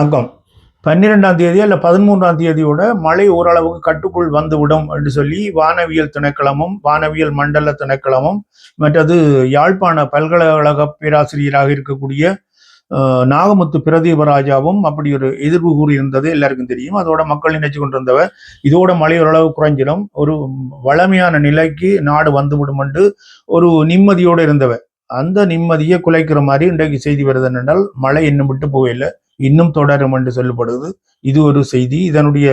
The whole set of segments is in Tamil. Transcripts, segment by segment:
வணக்கம் பன்னிரெண்டாம் தேதி அல்ல பதிமூன்றாம் தேதியோட மழை ஓரளவுக்கு கட்டுக்குள் வந்துவிடும் என்று சொல்லி வானவியல் திணைக்களமும் வானவியல் மண்டல திணைக்களமும் மற்றது யாழ்ப்பாண பல்கலைக்கழக பேராசிரியராக இருக்கக்கூடிய நாகமுத்து பிரதீபராஜாவும் அப்படி ஒரு எதிர்ப்பு கூறியிருந்தது எல்லாருக்கும் தெரியும். அதோட மக்கள் நினைச்சு கொண்டிருந்தவர் இதோட மழை ஓரளவு குறைஞ்சிடும். ஒரு வளமையான நிலைக்கு நாடு வந்துவிடும் என்று ஒரு நிம்மதியோடு இருந்தவர் அந்த நிம்மதியை குலைக்கிற மாதிரி இன்றைக்கு செய்தி வருது என்றால் மழை இன்னும் விட்டு போகவில்லை. இன்னும் தொடரும் என்று சொல்லப்படுது இது ஒரு செய்தி. இதனுடைய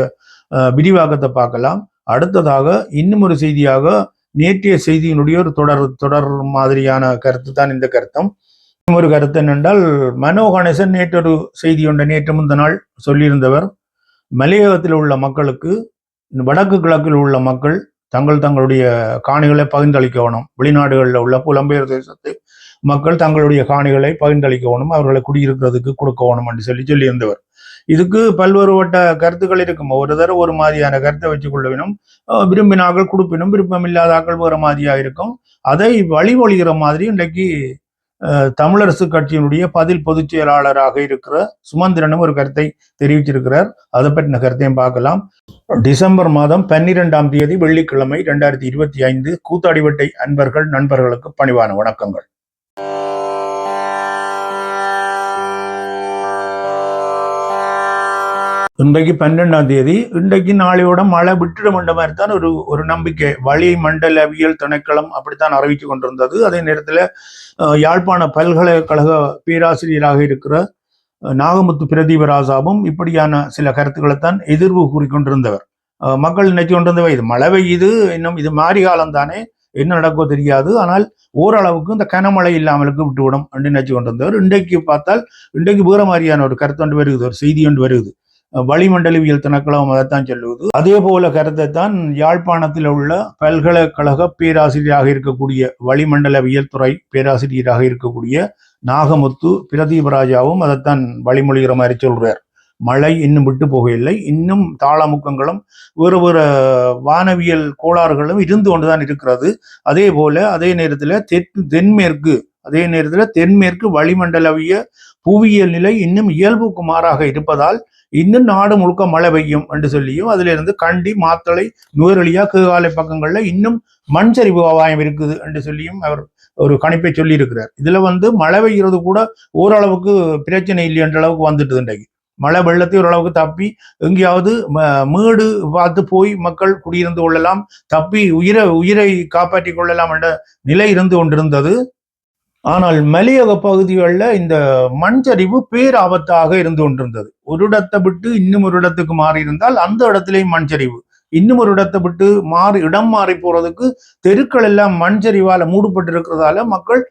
விரிவாக்கத்தை பார்க்கலாம். அடுத்ததாக இன்னும் ஒரு செய்தியாக நேற்றைய செய்தியினுடைய ஒரு தொடர் தொடர் மாதிரியான கருத்து தான் இந்த கருத்தம். ஒரு கருத்து என்னென்றால் மனோ கணேசன் நேற்று ஒரு செய்தி ஒன்றை நேற்று முந்த நாள் சொல்லியிருந்தவர். மலையகத்தில் உள்ள மக்களுக்கு வடக்கு கிழக்கில் உள்ள மக்கள் தங்கள் தங்களுடைய காணிகளை பகிர்ந்தளிக்கணும். வெளிநாடுகளில் உள்ள புலம்பெயர் தேசத்தை மக்கள் தங்களுடைய காணிகளை பகிர்ந்தளிக்கணும் அவர்களை குடியிருக்கிறதுக்கு கொடுக்கணும் என்று சொல்லி சொல்லியிருந்தவர். இதுக்கு பல்வேறுபட்ட கருத்துக்கள் இருக்கும். ஒரு தடவை ஒரு மாதிரியான கருத்தை வச்சு கொள்ளவினும் வேணும் அஹ் கொடுப்பினும் விருப்பம் இல்லாதாக்கள் வேறு மாதிரியா இருக்கும். அதை வழிமொழிகிற மாதிரி இன்றைக்கு தமிழரசு கட்சியினுடைய பதில் பொதுச் செயலாளராக இருக்கிற சுமந்திரனும் ஒரு கருத்தை தெரிவிச்சிருக்கிறார் அதை பற்றின கருத்தையும் பார்க்கலாம். டிசம்பர் மாதம் பன்னிரெண்டாம் தேதி வெள்ளிக்கிழமை இரண்டாயிரத்தி இருபத்தி ஐந்து கூத்தாடிவட்டை அன்பர்கள் நண்பர்களுக்கு பணிவான வணக்கங்கள். இன்றைக்கு பன்னெண்டாம் தேதி. இன்றைக்கு நாளையோட மழை விட்டுடும் என்ற மாதிரி தான் ஒரு ஒரு நம்பிக்கை. வளி மண்டலவியல் திணைக்களம் அப்படித்தான் அறிவித்து கொண்டிருந்தது. அதே நேரத்தில் யாழ்ப்பாண பல்கலைக்கழக பேராசிரியராக இருக்கிற நாகமுத்து பிரதீபராசாவும் இப்படியான சில கருத்துக்களைத்தான் எதிர்வு கூறிக்கொண்டிருந்தவர். மக்கள் நினைச்சு கொண்டிருந்தவை இது மழை பெய்யுது இன்னும் இது மாறி காலம் தானே என்ன நடக்கோ தெரியாது. ஆனால் ஓரளவுக்கு இந்த கனமழை இல்லாமலுக்கு விட்டுவிடும் அப்படின்னு நினைச்சு கொண்டிருந்தவர். இன்றைக்கு பார்த்தால் இன்றைக்கு வேற மாதிரியான ஒரு கருத்து ஒன்று வருகுது ஒரு செய்தி ஒன்று வருகுது வளிமண்டலவியல் திணைக்களம் அதைத்தான் சொல்லுவது. அதே போல கருத்தை தான் யாழ்ப்பாணத்தில் உள்ள பல்கலைக்கழக பேராசிரியராக இருக்கக்கூடிய வளிமண்டலவியல் துறை பேராசிரியராக இருக்கக்கூடிய நாகமுத்து பிரதீபராஜாவும் அதைத்தான் வழிமொழிகிற மாதிரி சொல்றார். மழை இன்னும் விட்டு போகவில்லை. இன்னும் தாளமுக்கங்களும் வேறு வேறு வானவியல் கோளாறுகளும் இருந்து கொண்டுதான் இருக்கிறது. அதே போல அதே நேரத்தில் தெற்கு தென்மேற்கு அதே நேரத்தில் தென்மேற்கு வளிமண்டலவிய புவியியல் நிலை இன்னும் இயல்புக்கு மாறாக இருப்பதால் இன்னும் நாடு முழுக்க மழை பெய்யும் என்று சொல்லியும் அதிலிருந்து கண்டி மாத்தளை நுவரெலியா கீழ்காலை பக்கங்கள்ல இன்னும் மண் சரிவு அபாயம் இருக்குது என்று சொல்லியும் அவர் ஒரு கணிப்பை சொல்லி இருக்கிறார் இதுல வந்து மழை பெய்கிறது கூட ஓரளவுக்கு பிரச்சனை இல்லை என்ற அளவுக்கு வந்துட்டு இன்றைக்கு. மழை வெள்ளத்தை ஓரளவுக்கு தப்பி எங்கேயாவது ம- மேடு பார்த்து போய் மக்கள் குடியிருந்து கொள்ளலாம் தப்பி உயிரை உயிரை காப்பாற்றி கொள்ளலாம் என்ற நிலை இருந்து கொண்டிருந்தது. ஆனால் மலையக பகுதிகளில் இந்த மண் சரிவு பேராபத்தாக இருந்து கொண்டிருந்தது. ஒரு இடத்தை விட்டு இன்னும் ஒரு இடத்துக்கு மாறி இருந்தால் அந்த இடத்திலேயும் மண் சரிவு இன்னும் ஒரு இடத்தை விட்டு மாறி இடம் மாறி போறதுக்கு தெருக்கள் எல்லாம் மண் சரிவால மூடப்பட்டு இருக்கிறதால மக்கள்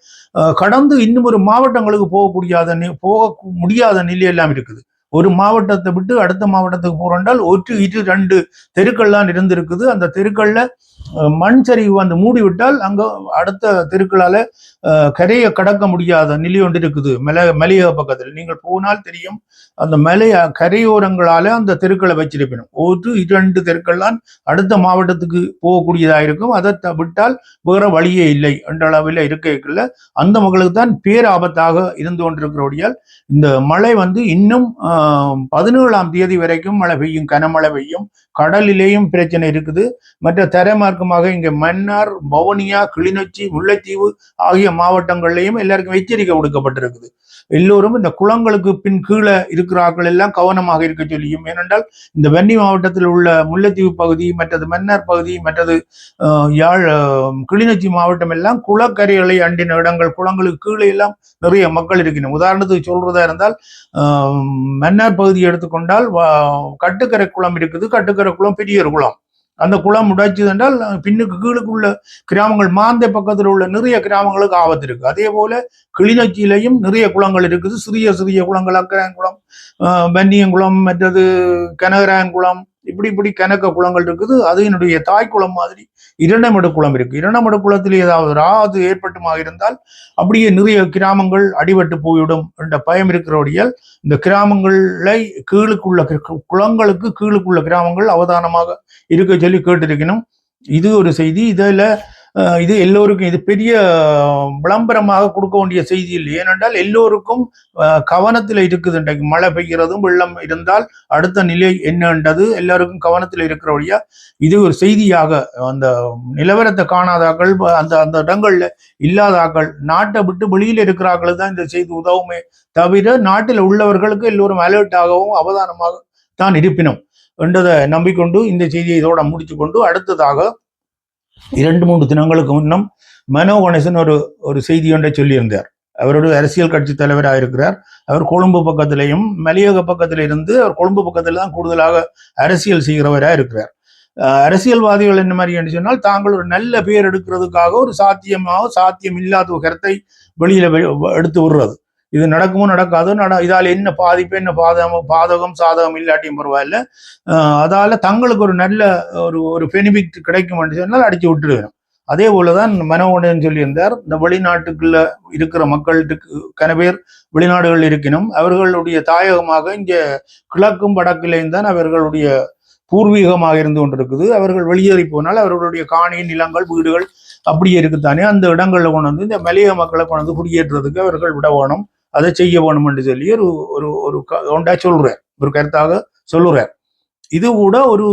கடந்து இன்னும் ஒரு மாவட்டங்களுக்கு போகக்கூடியாத நி- போக முடியாத நிலை எல்லாம் இருக்குது. ஒரு மாவட்டத்தை விட்டு அடுத்த மாவட்டத்துக்கு போறோம்னால் ஒற்று இரு ரெண்டு தெருக்கள்லாம் இருந்திருக்குது. அந்த தெருக்கள்ல மண் சரிவு வந்து மூடிவிட்டால் அங்க அடுத்த தெருக்களால கரையை கடக்க முடியாத நிலை ஒன்று இருக்குது. மலை மலையக பக்கத்தில். நீங்கள் போனால் தெரியும் அந்த மலை கரையோரங்களால அந்த தெருக்களை வச்சிருப்பினும் ஒரு இரண்டு தெருக்கள் தான் அடுத்த மாவட்டத்துக்கு போகக்கூடியதாக இருக்கும். அதை த- விட்டால் வேற வழியே இல்லை என்ற அளவில் இருக்கைக்குள்ள அந்த மக்களுக்கு தான் பேராபத்தாக இருந்து கொண்டிருக்கிறபடியால் இந்த மழை வந்து இன்னும் பதினேழாம் தேதி வரைக்கும் மழை பெய்யும் கனமழை பெய்யும். கடலிலேயும் பிரச்சனை இருக்குது. மற்ற தரைமார்க்கமாக இங்க மன்னார் வவுனியா கிளிநொச்சி முல்லைத்தீவு ஆகிய மாவட்டங்கள்லையும் எல்லாருக்கும் எச்சரிக்கை கொடுக்கப்பட்டிருக்குது எல்லோரும் இந்த குளங்களுக்கு பின் கீழே இருக்கிற ஆட்கள் எல்லாம் கவனமாக இருக்க சொல்லியும் ஏனென்றால் இந்த வெண்ணி மாவட்டத்தில் உள்ள முல்லைத்தீவு பகுதி மற்றது மன்னார் பகுதி மற்றது ஆஹ், யாழ் கிளிநொச்சி மாவட்டம் எல்லாம் குளக்கரைகளை அண்டின இடங்கள் குளங்களுக்கு கீழே எல்லாம் நிறைய மக்கள் இருக்கின்றன உதாரணத்துக்கு சொல்றதா இருந்தால் மன்னார் பகுதியை எடுத்துக்கொண்டால் கட்டுக்கரை குளம் இருக்குது. கட்டுக்கரை குளம் பெரிய ஒரு குளம். அந்த குளம் உடைச்சது என்றால் பின்னுக்கு கீழுக்குள்ள கிராமங்கள் மாந்தை பக்கத்தில் உள்ள நிறைய கிராமங்களுக்கு ஆபத்து இருக்கு. அதே போல கிளிநொச்சியிலையும் நிறைய குளங்கள் இருக்குது. சிறிய சிறிய குளங்கள் அக்கராயங்குளம் ஆஹ், வன்னியங்குளம் மற்றது கனகராயன்குளம் இப்படி இப்படி கணக்க குளங்கள் இருக்குது. அது என்னுடைய குளம் மாதிரி. இரண்டமடு குளம் இருக்கு. இரண்டமடு குளத்தில் ஏதாவது ராது ஏற்பட்டுமா இருந்தால் அப்படியே நிறைய கிராமங்கள் அடிபட்டு போய்விடும் என்ற பயம் இருக்கிறபடியால் இந்த கிராமங்களை கீழுக்குள்ள குளங்களுக்கு கீழுக்குள்ள கிராமங்கள் அவதானமாக இருக்க சொல்லி கேட்டிருக்கணும். இது ஒரு செய்தி. இதில் இது எல்லோருக்கும் இது பெரிய விளம்பரமாக கொடுக்க வேண்டிய செய்தி இல்லை. ஏனென்றால் எல்லோருக்கும் கவனத்தில் இருக்குது இன்றைக்கு. மழை பெய்கிறதும் வெள்ளம் இருந்தால் அடுத்த நிலை என்னன்றது எல்லாருக்கும் கவனத்தில் இருக்கிறபடியா இது ஒரு செய்தியாக அந்த நிலவரத்தை காணாதாக்கள் அந்த அந்த இடங்கள்ல இல்லாதாக்கள் நாட்டை விட்டு வெளியில இருக்கிறார்கள் தான் இந்த செய்தி உதவுமே தவிர நாட்டில் உள்ளவர்களுக்கு எல்லோரும் அலர்ட்டாகவும் அவதானமாக தான் இருப்பினும். என்றதை நம்பிக்கொண்டு இந்த செய்தியை இதோட முடித்து கொண்டு அடுத்ததாக இரண்டு மூன்று தினங்களுக்கு முன்னம் மனோ கணேசன் ஒரு ஒரு செய்தி ஒன்றை சொல்லியிருந்தார். அவரோட அரசியல் கட்சி தலைவராக இருக்கிறார். அவர் கொழும்பு பக்கத்திலையும் மலையக பக்கத்துல இருந்து அவர் கொழும்பு பக்கத்துல தான் கூடுதலாக அரசியல் செய்கிறவராக இருக்கிறார். அஹ் அரசியல்வாதிகள் என்ன மாதிரி என்று சொன்னால் தாங்கள் ஒரு நல்ல பேர் எடுக்கிறதுக்காக ஒரு சாத்தியமாக சாத்தியம் இல்லாத ஒரு கருத்தை வெளியில எடுத்து விடுறது. இது நடக்குமோ நடக்காதோ நட இதால என்ன பாதிப்பு என்ன பாதகம் பாதகம் சாதகம் இல்லாட்டியும் பரவாயில்ல. அதால் அதால தங்களுக்கு ஒரு நல்ல ஒரு ஒரு பெனிஃபிட் கிடைக்கும் சொன்னால் அடிச்சு விட்டுருவேன் அதே போலதான் மனோகண்டன் சொல்லியிருந்தார் இந்த வெளிநாட்டுக்குள்ள இருக்கிற மக்களுக்கு கன பேர் வெளிநாடுகள் இருக்கணும் அவர்களுடைய தாயகமாக இங்கே கிழக்கும் வடக்கிலேயும் தான் அவர்களுடைய பூர்வீகமாக இருந்து கொண்டிருக்குது. அவர்கள் வெளியேறி போனால் அவர்களுடைய காணி நிலங்கள் வீடுகள் அப்படியே இருக்குத்தானே. அந்த இடங்களில் கொண்டு வந்து இந்த மலைய மக்களை கொண்டு வந்து குடியேற்றுறதுக்கு அவர்கள் விட வேணும் அதை செய்ய வேணும் என்று சொல்லி ஒரு ஒரு ஒரு க- ஒன்றா சொல்றார் ஒரு கருத்தாக சொல்லுறார் இது கூட ஒரு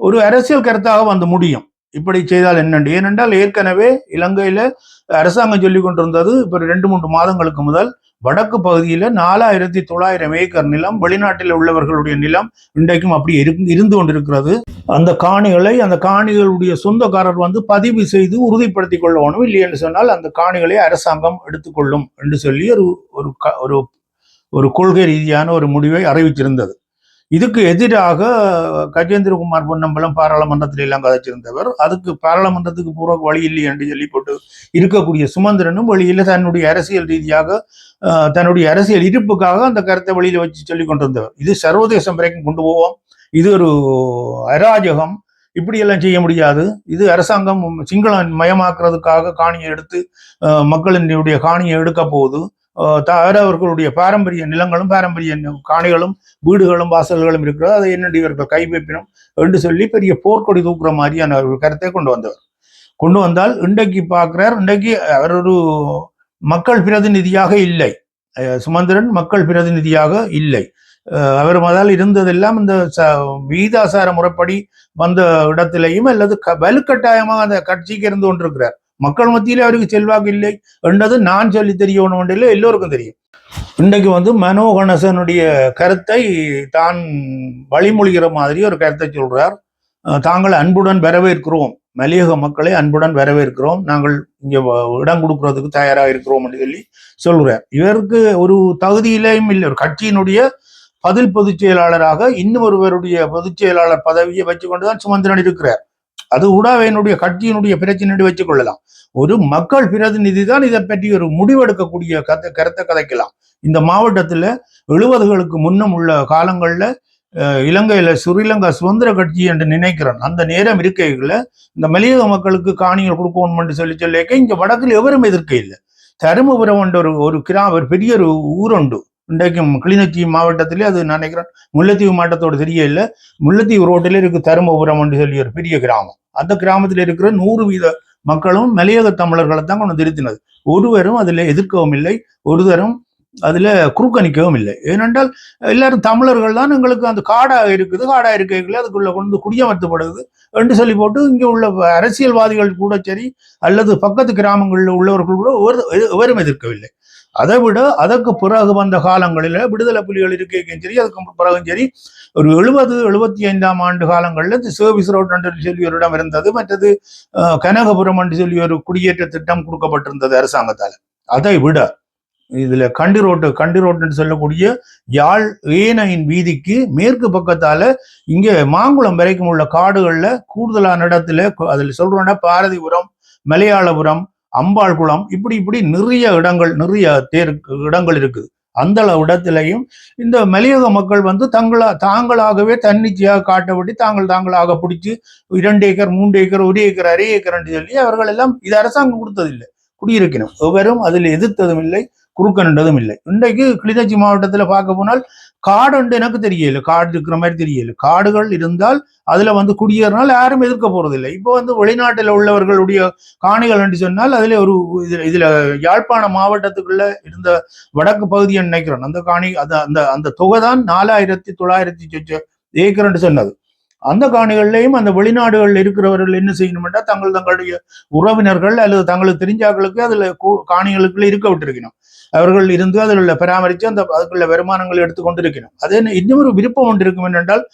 ஒரு அரசியல் கருத்தாக வந்து முடியும். இப்படி செய்தால் என்னண்டு? ஏனென்றால் ஏற்கனவே இலங்கையில அரசாங்கம் சொல்லி கொண்டிருந்தது இப்ப ரெண்டு மூன்று மாதங்களுக்கு முதல் வடக்கு பகுதியில் நாலாயிரத்தி தொள்ளாயிரம் ஏக்கர் நிலம் வெளிநாட்டில் உள்ளவர்களுடைய நிலம் இன்றைக்கும் அப்படி இருந்து கொண்டிருக்கிறது. அந்த காணிகளை அந்த காணிகளுடைய சொந்தக்காரர் வந்து பதிவு செய்து உறுதிப்படுத்திக் கொள்ளணும் இல்லை என்று சொன்னால் அந்த காணிகளை அரசாங்கம் எடுத்துக்கொள்ளும் என்று சொல்லி ஒரு ஒரு ஒரு கொள்கை ரீதியான ஒரு முடிவை அறிவித்திருந்தது. இதுக்கு எதிராக கஜேந்திரகுமார் பொன்னம்பலம் பாராளுமன்றத்தில் எல்லாம் கதைச்சிருந்தவர். அதுக்கு பாராளுமன்றத்துக்கு பூர்வ வழி இல்லை என்று சொல்லி போட்டு இருக்கக்கூடிய சுமந்திரனும் வழியில தன்னுடைய அரசியல் ரீதியாக தன்னுடைய அரசியல் இருப்புக்காக அந்த கருத்தை வழியில் வச்சு சொல்லி கொண்டிருந்தவர். இது சர்வதேசம் வரைக்கும் கொண்டு போவோம். இது ஒரு அராஜகம். இப்படியெல்லாம் செய்ய முடியாது. இது அரசாங்கம் சிங்களம் மயமாக்குறதுக்காக காணியை எடுத்து மக்களினுடைய காணியை எடுக்க போகுது. தவிர அவர்களுடைய பாரம்பரிய நிலங்களும் பாரம்பரிய காணிகளும் வீடுகளும் வாசல்களும் இருக்கிறது. அதை என்னடி இவர்கள் கைப்பற்றினோம் என்று சொல்லி பெரிய போர்க்கொடி தூக்குற மாதிரியான அவர்கள் கருத்தை கொண்டு வந்தவர். கொண்டு வந்தால் இன்றைக்கு பார்க்கிறார் இன்றைக்கு அவர் ஒரு மக்கள் பிரதிநிதியாக இல்லை. சுமந்திரன் மக்கள் பிரதிநிதியாக இல்லை. அவர் முதல் இருந்ததெல்லாம் இந்த ச- வீதாசார முறைப்படி வந்த இடத்திலையும் அல்லது க- வலுக்கட்டாயமாக அந்த கட்சிக்கு இருந்து கொண்டிருக்கிறார். மக்கள் மத்தியிலே அவருக்கு செல்வாக்கு இல்லை என்றது நான் சொல்லி தெரியணும் ஒன்றில் எல்லோருக்கும் தெரியும். இன்றைக்கு வந்து மனோ கணேசனுடைய கருத்தை தான் வழிமொழிகிற மாதிரி ஒரு கருத்தை சொல்றார். தாங்கள் அன்புடன் வரவேற்கிறோம். மலையக மக்களை அன்புடன் வரவேற்கிறோம். நாங்கள் இங்க வ- இடம் கொடுக்கறதுக்கு தயாராக இருக்கிறோம் என்று சொல்லி சொல்கிறார் இவருக்கு ஒரு தகுதியிலேயும் இல்லை. ஒரு கட்சியினுடைய பதில் பொதுச் செயலாளராக இன்னும் ஒருவருடைய பொதுச் செயலாளர் பதவியை வச்சுக்கொண்டுதான் சுமந்திரன் இருக்கிறார். அது கூட கட்சியினுடைய பிரச்சனை வச்சுக்கொள்ளலாம் ஒரு மக்கள் பிரதிநிதி தான் இதை பற்றி ஒரு முடிவெடுக்கக்கூடிய கதை கருத்தை கதைக்கலாம். இந்த மாவட்டத்தில் எழுபதுகளுக்கு முன்னம் உள்ள காலங்களில் இலங்கையில் ஸ்ரீலங்கா சுதந்திர கட்சி என்று நினைக்கிறேன். அந்த நேரம் இருக்கைகளில் இந்த மலையக மக்களுக்கு காணிகள் கொடுக்கணும்னு சொல்லி சொல்லிக்க இங்கே வடக்கில் எவரும் எதிர்க்க இல்லை. தருமபுரம் என்ற ஒரு ஒரு கிரா ஒரு பெரிய ஒரு ஊருண்டு இன்றைக்கு கிளிநொச்சி மாவட்டத்திலே அது நான் நினைக்கிறேன் முல்லைத்தீவு மாவட்டத்தோட தெரிய இல்லை. முல்லைத்தீவு ரோட்டில் இருக்கு தருமபுரம் என்று சொல்லி ஒரு பெரிய கிராமம். அந்த கிராமத்தில் இருக்கிற நூறு வீத மக்களும் மலையக தமிழர்களை தான் கொண்டு திருத்தினது. ஒருவரும் அதில் எதிர்க்கவும் இல்லை ஒருவரும் அதுல குறுக்கணிக்கவும் இல்லை. ஏனென்றால் எல்லாரும் தமிழர்கள் தான் எங்களுக்கு அந்த காடாக இருக்குது காடா இருக்கைகளை அதுக்குள்ள கொண்டு குடியமர்த்தப்படுது என்று சொல்லி போட்டு இங்கே உள்ள அரசியல்வாதிகள் கூட சரி அல்லது பக்கத்து கிராமங்களில் உள்ளவர்கள் கூட ஒரு எவரும் எதிர்க்கவில்லை. அதை விட அதற்கு பிறகு வந்த காலங்களில் விடுதலை புலிகள் இருக்கைக்கும் சரி அதுக்கு பிறகும் சரி ஒரு எழுபது எழுபத்தி ஐந்தாம் ஆண்டு காலங்களில் இந்த சர்வீஸ் ரோட் என்று சொல்லி ஒரு இடம் இருந்தது. மற்றது கனகபுரம் என்று சொல்லி ஒரு குடியேற்ற திட்டம் கொடுக்கப்பட்டிருந்தது அரசாங்கத்தால். அதை விட இதுல கண்டி ரோட்டு கண்டி ரோட்டுன்னு சொல்லக்கூடிய யாழ் ஏனையின் வீதிக்கு மேற்கு பக்கத்தால இங்க மாங்குளம் வரைக்கும் உள்ள காடுகள்ல கூடுதலான இடத்துல அதுல சொல்றோம்னா பாரதிபுரம் மலையாளபுரம் அம்பாள் குளம் இப்படி இப்படி நிறைய இடங்கள் நிறைய தேர் இடங்கள் இருக்குது. அந்த இடத்திலையும் இந்த மலையக மக்கள் வந்து தங்களா தாங்களாகவே தன்னிச்சையாக காட்டப்பட்டு தாங்கள் தாங்களாக பிடிச்சி இரண்டு ஏக்கர் மூன்று ஏக்கர் ஒரு ஏக்கர் அரை ஏக்கர் என்று சொல்லி அவர்கள் எல்லாம் இது அரசாங்கம் கொடுத்ததில்லை. குடியிருக்கணும். எவரும் அதில் எதிர்த்ததும் இல்லை. குறுக்கன்றதும் இல்லை. இன்றைக்கு கிளிநொச்சி மாவட்டத்துல பார்க்க போனால் காடுண்டு எனக்கு தெரியல. காடு இருக்கிற மாதிரி தெரியல. காடுகள் இருந்தால் அதுல வந்து குடியேறினால் யாரும் எதிர்க்க போறதில்லை. இப்போ வந்து வெளிநாட்டில் உள்ளவர்களுடைய காணிகள் என்று சொன்னால் அதுல ஒரு இதுல இதுல யாழ்ப்பாண மாவட்டத்துக்குள்ள இருந்த வடக்கு பகுதியை நினைக்கிறோம் அந்த காணி அந்த அந்த அந்த தொகை தான் நாலாயிரத்தி தொள்ளாயிரத்தி சொச்ச ஏக்கர் சொன்னது. அந்த காணிகள்லையும் அந்த வெளிநாடுகளில் இருக்கிறவர்கள் என்ன செய்யணும்னா தங்கள் தங்களுடைய உறவினர்கள் அல்லது தங்களுக்கு தெரிஞ்சாக்களுக்கு அதுல கு- காணிகளுக்குள்ள இருக்க விட்டுருக்கணும். அவர்கள் இருந்து அதில் உள்ள பராமரித்து அந்த அதுக்குள்ள வருமானங்களை எடுத்துக்கொண்டிருக்கணும் அது என்ன இன்னும் ஒரு விருப்பம் ஒன்று இருக்கும் என்னென்றால்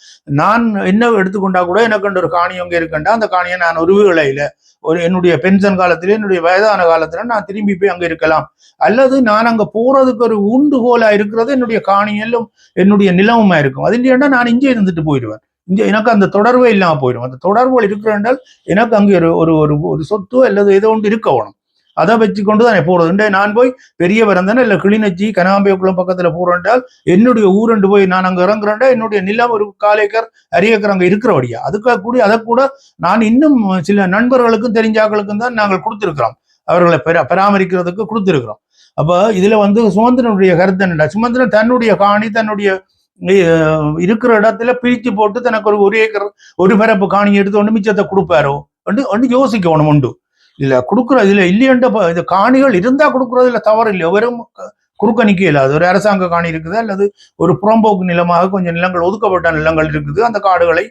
நான் என்ன எடுத்துக்கொண்டா கூட எனக்கு ஒரு காணி அங்கே இருக்கண்டா அந்த காணியை நான் ஒரு விளையில ஒரு என்னுடைய பென்ஷன் காலத்திலே என்னுடைய வயதான காலத்துல நான் திரும்பி போய் அங்கே இருக்கலாம். அல்லது நான் அங்க போறதுக்கு ஒரு ஊண்டுகோலா இருக்கிறது என்னுடைய காணியெல்லாம் என்னுடைய நிலவுமா இருக்கும். அது இல்லையாண்டா நான் இங்கே இருந்துட்டு போயிடுவேன். இங்கே எனக்கு அந்த தொடர்பே இல்லாமல் போயிடும். அந்த தொடர்புகள் இருக்கிறால் எனக்கு அங்கே ஒரு ஒரு ஒரு ஒரு சொத்து அல்லது ஏதோ ஒன்று இருக்கணும் அதை வச்சு கொண்டு தான் போறது நான் போய் பெரிய வரந்தன இல்லை கிளிநொச்சி கனாம்பேக்குளம் பக்கத்தில் போறேன்டால் என்னுடைய ஊரண்டு போய் நான் அங்கே இறங்குறேன்டா என்னுடைய நிலம் ஒரு காலேக்கர் அரியக்கர் அரை ஏக்கர் இருக்கிறபடியா அதுக்காக கூட அதை கூட நான் இன்னும் சில நண்பர்களுக்கும் தெரிஞ்சாக்களுக்கும் தான் நாங்கள் கொடுத்துருக்குறோம். அவர்களை பெரா- பராமரிக்கிறதுக்கு கொடுத்துருக்கிறோம். அப்போ இதுல வந்து சுமந்திரனுடைய கருத்து என்னடா சுமந்திரன் தன்னுடைய காணி தன்னுடைய இருக்கிற இடத்துல பிரித்து போட்டு தனக்கு ஒரு ஒரு ஏக்கர் ஒரு பரப்பு காணி எடுத்து ஒன்று மிச்சத்தை கொடுப்பாரோ? ஒன்று ஒன்று யோசிக்கணும் உண்டு. இல்லை கொடுக்குறது இல்லை இல்லையண்ட இது காணிகள் இருந்தால் கொடுக்குறதுல தவறு இல்லை வெறும் குறுக்க நிற்கல அது ஒரு அரசாங்க காணி இருக்குது அல்லது ஒரு புறம்போக்கு நிலமாக கொஞ்சம் நிலங்கள் ஒதுக்கப்பட்ட நிலங்கள் இருக்குது. அந்த காடுகளை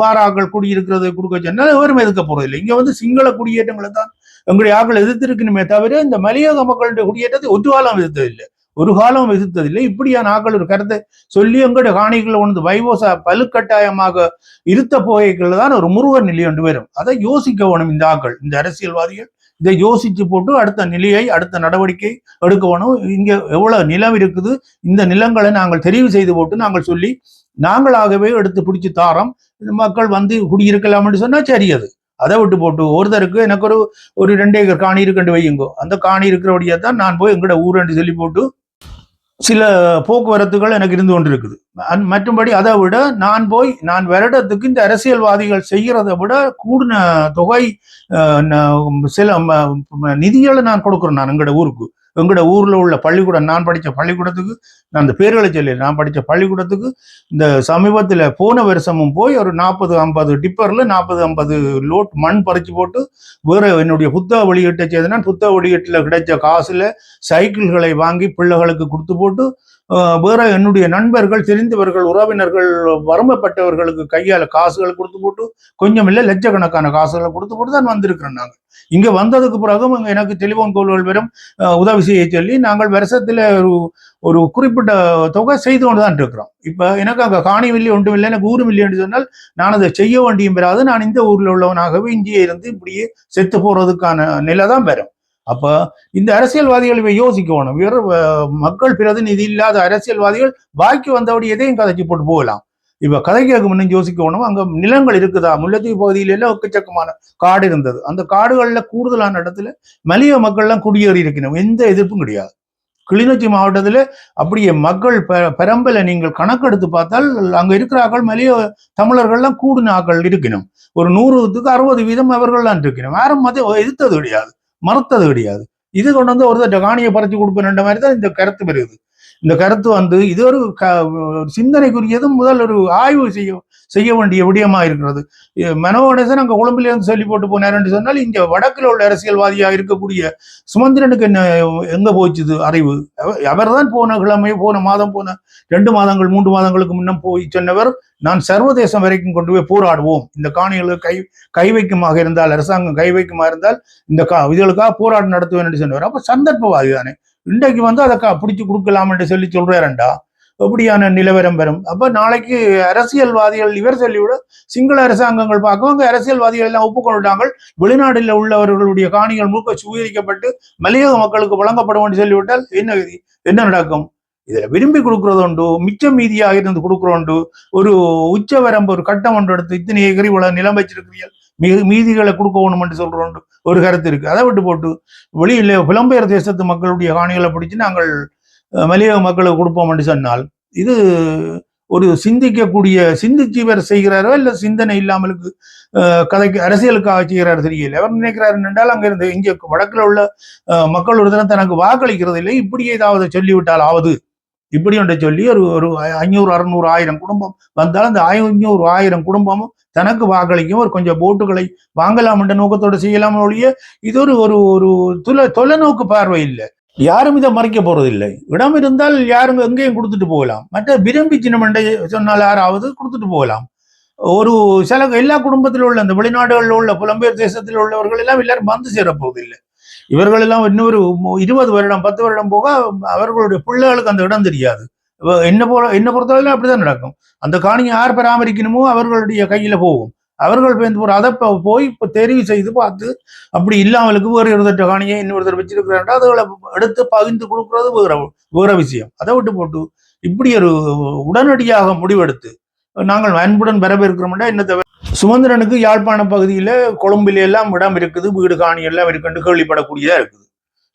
பாராக்கள் குடியிருக்கிறது கொடுக்க சொன்னால் எவரும் எதுக்க போகிறதில்லை இங்கே வந்து சிங்கள குடியேற்றங்களை தான் எங்களுடைய ஆக்கள் எதிர்த்திருக்கணுமே தவிர இந்த மலையக மக்களுடைய குடியேற்றத்தை ஒரு எதிர்த்ததில்லை. ஒரு காலம் எதிர்த்ததில்லை இப்படியான ஆக்கள் ஒரு கருத்தை சொல்லி எங்கட காணிகளை ஒன்று வைவோச பலுக்கட்டாயமாக இருத்த போகைகள் தான் ஒரு முருகர் நிலை ஒன்று வரும். அதை யோசிக்க வேணும் இந்த ஆக்கள் இந்த அரசியல்வாதிகள். இதை யோசித்து போட்டு அடுத்த நிலையை அடுத்த நடவடிக்கை எடுக்க வேணும். இங்கே எவ்வளவு நிலம் இருக்குது இந்த நிலங்களை நாங்கள் தெரிவு செய்து போட்டு நாங்கள் சொல்லி நாங்களாகவே எடுத்து பிடிச்சி தாரோம். மக்கள் வந்து குடியிருக்கலாம்னு சொன்னா சரி அது. அதை விட்டு போட்டு ஒருத்தருக்கு எனக்கு ஒரு ஒரு ரெண்டு ஏக்கர் காணி இருக்குன்னு வையுங்கோ. அந்த காணி இருக்கிறபடியா தான் நான் போய் எங்கட ஊரண்டு சொல்லி போட்டு சில போக்குவரத்துகள் எனக்கு இருந்து கொண்டு இருக்குது மற்றும்படி அதை விட நான் போய் நான் வருடத்துக்கு இந்த அரசியல்வாதிகள் செய்கிறதை விட கூடின தொகை ந- சில நிதிகளை நான் கொடுக்குறேன் நான் எங்களோட ஊருக்கு. எங்கட ஊரில் உள்ள பள்ளிக்கூடம் நான் படித்த பள்ளிக்கூடத்துக்கு நான் அந்த பேர்களை சொல்லி நான் படித்த பள்ளிக்கூடத்துக்கு இந்த சமீபத்தில் போன வருஷமும் போய் ஒரு நாற்பது ஐம்பது டிப்பரில் நாற்பது ஐம்பது லோட் மண் பறித்து போட்டு வேறு என்னுடைய புத்தக வெளியீட்டை செய்தனா புத்தக வெளியீட்டில் கிடைச்ச காசில் சைக்கிள்களை வாங்கி பிள்ளைகளுக்கு கொடுத்து போட்டு வேற என்னுடைய நண்பர்கள் தெரிந்தவர்கள் உறவினர்கள் வறுமைப்பட்டவர்களுக்கு கையால காசுகள் கொடுத்து போட்டு கொஞ்சம் இல்லை லட்சக்கணக்கான காசுகளை கொடுத்து போட்டு தான் வந்திருக்கிறோம் நாங்கள் இங்க வந்ததுக்கு பிறகும் இங்கே எனக்கு டெலிபோன் கோல்கள் வெறும் உதவி செய்ய சொல்லி நாங்கள் வருஷத்துல ஒரு ஒரு குறிப்பிட்ட தொகை செய்து கொண்டு தான் இருக்கிறோம். இப்ப எனக்கு அங்க காணி மில்லி ஒன்றும் இல்லை எனக்கு ஊரும் இல்லைன்னு சொன்னால் நான் அதை செய்ய வேண்டியும் பெறாது. நான் இந்த ஊர்ல உள்ளவனாகவே இங்கேயே இருந்து இப்படியே செத்து போறதுக்கான நிலை தான் வரும் அப்ப இந்த அரசியல்வாதிகள் இவை யோசிக்கணும். வேறு மக்கள் பிரதிநிதி இல்லாத அரசியல்வாதிகள் பாக்கி வந்தபடி எதையும் கதைச்சு போட்டு போகலாம். இப்ப கதை கேட்கும் முன்னும் யோசிக்கணும். அங்க நிலங்கள் இருக்குதா? முல்லைத்தீவு பகுதியில எல்லாம் ஒக்கச்சக்கமான காடு இருந்தது. அந்த காடுகள்ல கூடுதலான இடத்துல மலிய மக்கள்லாம் குடியேறி இருக்கணும். எந்த எதிர்ப்பும் கிடையாது. கிளிநொச்சி மாவட்டத்துல அப்படியே மக்கள் ப பெரம்பல நீங்கள் கணக்கெடுத்து பார்த்தால் அங்க இருக்கிற ஆக்கள் மலிய தமிழர்கள்லாம் கூடின ஆக்கள் இருக்கணும். ஒரு நூறுக்கு அறுபது வீதம் அவர்கள்லாம் இருக்கணும். யாரும் மத எதிர்த்தது கிடையாது. மறுத்தது கிடையாது. இது கொண்டு வந்து ஒரு காணியை பறிச்சு கொடுப்பேன்ற மாதிரி தான் இந்த கருத்து வருது. இந்த கருத்து வந்து இது ஒரு க- ஒரு சிந்தனைக்குரியதும் முதல் ஒரு ஆய்வு செய்யும். செய்ய வேண்டிய விடயமா இருக்கிறது. மனோகணேசன் அங்கே கொழும்பிலிருந்து இருந்து சொல்லி போட்டு போனாருன்னு சொன்னால் இங்க வடக்குல உள்ள அரசியல்வாதியா இருக்கக்கூடிய சுமந்திரனுக்கு என்ன எங்க போச்சுது அறிவு? அவர் தான் போன கிழமை போன மாதம் போன ரெண்டு மாதங்கள் மூன்று மாதங்களுக்கு முன்னம் போய் சொன்னவர் நான் சர்வதேசம் வரைக்கும் கொண்டு போய் போராடுவோம். இந்த காணிகளுக்கு கை கை வைக்குமாக இருந்தால் அரசாங்கம் கை வைக்குமா இருந்தால் இந்த கா இதுகளுக்காக போராட்டம் நடத்துவேன் என்று சொன்னவர். அப்ப சந்தர்ப்பவாதி தானே இன்றைக்கு வந்து அதை பிடிச்சு கொடுக்கலாம் என்று சொல்லி சொல்றாருண்டா? எப்படியான நிலவரம் வரும்? அப்ப நாளைக்கு அரசியல்வாதிகள் இவர் சொல்லிவிட சிங்கள அரசாங்கங்கள் பார்க்கும் அங்கே அரசியல்வாதிகள் எல்லாம் ஒப்புக்கொண்டுட்டாங்க வெளிநாட்டில் உள்ளவர்களுடைய காணிகள் முழுக்க சுவீகரிக்கப்பட்டு மலையக மக்களுக்கு வழங்கப்படும் என்று சொல்லிவிட்டால் என்ன கதி? என்ன நடக்கும்? இதுல விரும்பி கொடுக்கறது உண்டு மிச்சம் மீதியாக இருந்து கொடுக்கறது உண்டு. ஒரு உச்சவரம்பு ஒரு கட்டம் ஒன்று எடுத்து இத்தனை ஏக்கரி இவ்வளவு நிலம் வச்சிருக்கிறீர்கள். மிகு மீதிகளை கொடுக்கணும் என்று சொல்றோம் ஒரு கருத்து இருக்கு. அதை விட்டு போட்டு வெளியில புலம்பெயர் தேசத்து மக்களுடைய காணிகளை பிடிச்சு நாங்கள் அஹ், மலையக மக்களுக்கு கொடுப்போம் என்று சொன்னால் இது ஒரு சிந்திக்கக்கூடிய சிந்திச்சு இவர் செய்கிறாரோ இல்ல சிந்தனை இல்லாமலுக்கு கதைக்கு அரசியலுக்காக செய்கிறார் தெரியல. அவர் நினைக்கிறார் என்றால் அங்கிருந்து இங்கே வடக்கில் வடக்குல உள்ள மக்கள் ஒரு தினம் தனக்கு வாக்களிக்கிறது இல்லை இப்படியே ஏதாவது சொல்லிவிட்டால் ஆவது. இப்படி ஒன்றை சொல்லி ஒரு ஒரு ஐநூறு அறுநூறு ஆயிரம் குடும்பம் வந்தால் அந்த ஐநூறு ஆயிரம் குடும்பமும் தனக்கு வாக்களிக்கும். ஒரு கொஞ்சம் போட்டுகளை வாங்கலாம் என்ற நோக்கத்தோடு செய்யலாம் ஒழிய இது ஒரு ஒரு ஒரு தொலை தொலைநோக்கு பார்வை இல்லை. யாரும் இதை மறைக்க போறதில்லை. இடம் இருந்தால் யாரும் எங்கேயும் கொடுத்துட்டு போகலாம். மற்ற விரும்பி சின்னமண்டை சொன்னால் யாராவது கொடுத்துட்டு போகலாம். ஒரு சில எல்லா குடும்பத்தில் உள்ள அந்த வெளிநாடுகளில் உள்ள புலம்பெயர் தேசத்தில் உள்ளவர்கள் எல்லாம் எல்லாரும் வந்து சேரப்போவதில்லை. இவர்கள் எல்லாம் இன்னொரு இருபது வருடம் பத்து வருடம் போக அவர்களுடைய பிள்ளைகளுக்கு அந்த இடம் தெரியாது. என்ன போல என்ன பொறுத்தவரையிலும் அப்படிதான் நடக்கும். அந்த காணியை யார் பராமரிக்கணுமோ அவர்களுடைய கையில போகும். அவர்கள் பேருந்து போற அதை போய் இப்போ தெரிவு செய்து பார்த்து அப்படி இல்லாமலுக்கு வேறு ஒருத்தர் காணியை இன்னொருத்தர் வச்சிருக்கிறாண்டா அதுகளை எடுத்து பகிர்ந்து கொடுக்கறது வேற வேற விஷயம். அதை விட்டு போட்டு இப்படி ஒரு உடனடியாக முடிவெடுத்து நாங்கள் அன்புடன் வரவேற்கிறோம்னா என்ன தவிர சுமந்திரனுக்கு யாழ்ப்பாண பகுதியில கொழும்பில எல்லாம் இடம் இருக்குது வீடு காணி எல்லாம் இருக்குன்னு கேள்விப்படக்கூடியதா இருக்குது.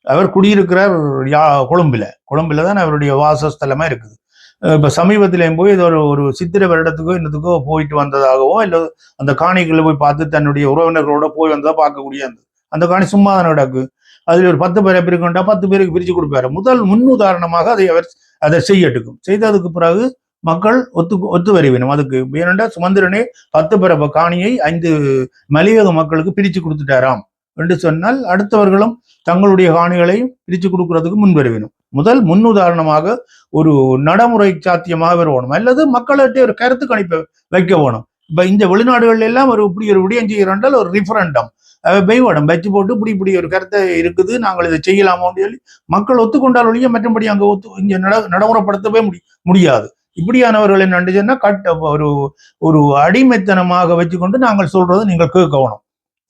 அவர் குடியிருக்கிறார் யா கொழும்பில். கொழும்பில் தான் அவருடைய வாசஸ்தலமா இருக்குது. இப்போ சமீபத்திலேயும் போய் இது ஒரு ஒரு சித்திரை வருடத்துக்கோ இன்னத்துக்கோ போயிட்டு வந்ததாகவோ இல்லை அந்த காணிகளை போய் பார்த்து தன்னுடைய உறவினர்களோட போய் வந்ததாக பார்க்கக்கூடிய அந்த அந்த காணி சும்மா தான் கிடக்கு. அதில் ஒரு பத்து பேரை பிரிக்கண்டா பத்து பேருக்கு பிரிச்சு கொடுப்பாரு. முதல் முன்னுதாரணமாக அதை அவர் அதை செய்யட்டுக்கும். செய்ததுக்கு பிறகு மக்கள் ஒத்து ஒத்து வருவினும் அதுக்கு ஏனென்றா சுமந்திரனே பத்து பிறப்பு காணியை ஐந்து மலையக மக்களுக்கு பிரிச்சு கொடுத்துட்டாராம். என்று சொன்னால் அடுத்தவர்களும் தங்களுடைய காணிகளையும் பிரிச்சு கொடுக்கறதுக்கு முன்வருவினும். முதல் முன் உதாரணமாக ஒரு நடைமுறை சாத்தியமாக வரணும் அல்லது மக்கள்கிட்ட ஒரு கருத்து கணிப்பை வைக்க வேணும் இப்ப இந்த வெளிநாடுகள் எல்லாம் ஒரு இப்படி ஒரு விடயம் செய்யறாண்டால் ஒரு ரிஃபரண்டம் பெய்வாடம் வச்சு போட்டு இப்படி இப்படி ஒரு கருத்தை இருக்குது நாங்கள் இதை செய்யலாமோன்னு சொல்லி மக்கள் ஒத்துக்கொண்டால் ஒழிய மற்றபடி அங்கே ஒத்து இங்கே நட நடைமுறைப்படுத்தவே முடி முடியாது. இப்படியானவர்கள் என்ன சொன்னா கட் ஒரு ஒரு அடிமைத்தனமாக வச்சுக்கொண்டு நாங்கள் சொல்றதை நீங்கள் கேட்கணும்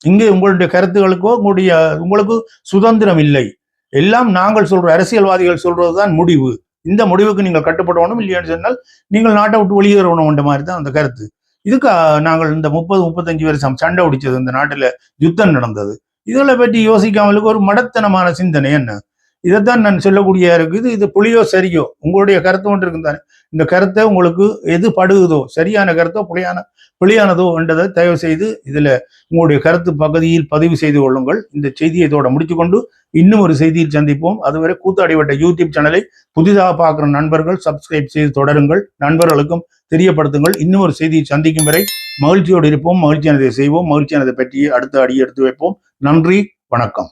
இங்கே உங்களுடைய கருத்துகளுக்கோ உங்களுடைய உங்களுக்கு சுதந்திரம் இல்லை. எல்லாம் நாங்கள் சொல்ற அரசியல்வாதிகள் சொல்றது தான் முடிவு. இந்த முடிவுக்கு நீங்கள் கட்டுப்படணும் இல்லையான்னு சொன்னால் நீங்கள் நாட்டை விட்டு வெளியேறணும்ன்ற மாதிரி தான் அந்த கருத்து. இதுக்கு நாங்கள் இந்த முப்பது முப்பத்தஞ்சு வருஷம் சண்டை பிடிச்சது இந்த நாட்டுல யுத்தம் நடந்தது. இதுகளை பற்றி யோசிக்காமலுக்கு ஒரு மடத்தனமான சிந்தனை என்ன? இதைத்தான் நான் சொல்லக்கூடிய இருக்குது இது புளியோ சரியோ? உங்களுடைய கருத்து ஒன்று இருக்கும் தானே இந்த கருத்தை உங்களுக்கு எது படுகுதோ சரியான கருத்தோ பிழையான பிழையானதோ என்றதை தயவு செய்து இதில் உங்களுடைய கருத்து பகுதியில் பதிவு செய்து கொள்ளுங்கள். இந்த செய்தியை இதோட முடிச்சுக்கொண்டு இன்னும் ஒரு செய்தியில் சந்திப்போம். அதுவரை கூத்தாடிவட்ட யூடியூப் சேனலை புதிதாக பார்க்குற நண்பர்கள் சப்ஸ்கிரைப் செய்து தொடருங்கள். நண்பர்களுக்கும் தெரியப்படுத்துங்கள். இன்னும் ஒரு செய்தியை சந்திக்கும் வரை மகிழ்ச்சியோடு இருப்போம். மகிழ்ச்சியானதை செய்வோம். மகிழ்ச்சியானதை பற்றி அடுத்த அடி எடுத்து வைப்போம். நன்றி. வணக்கம்.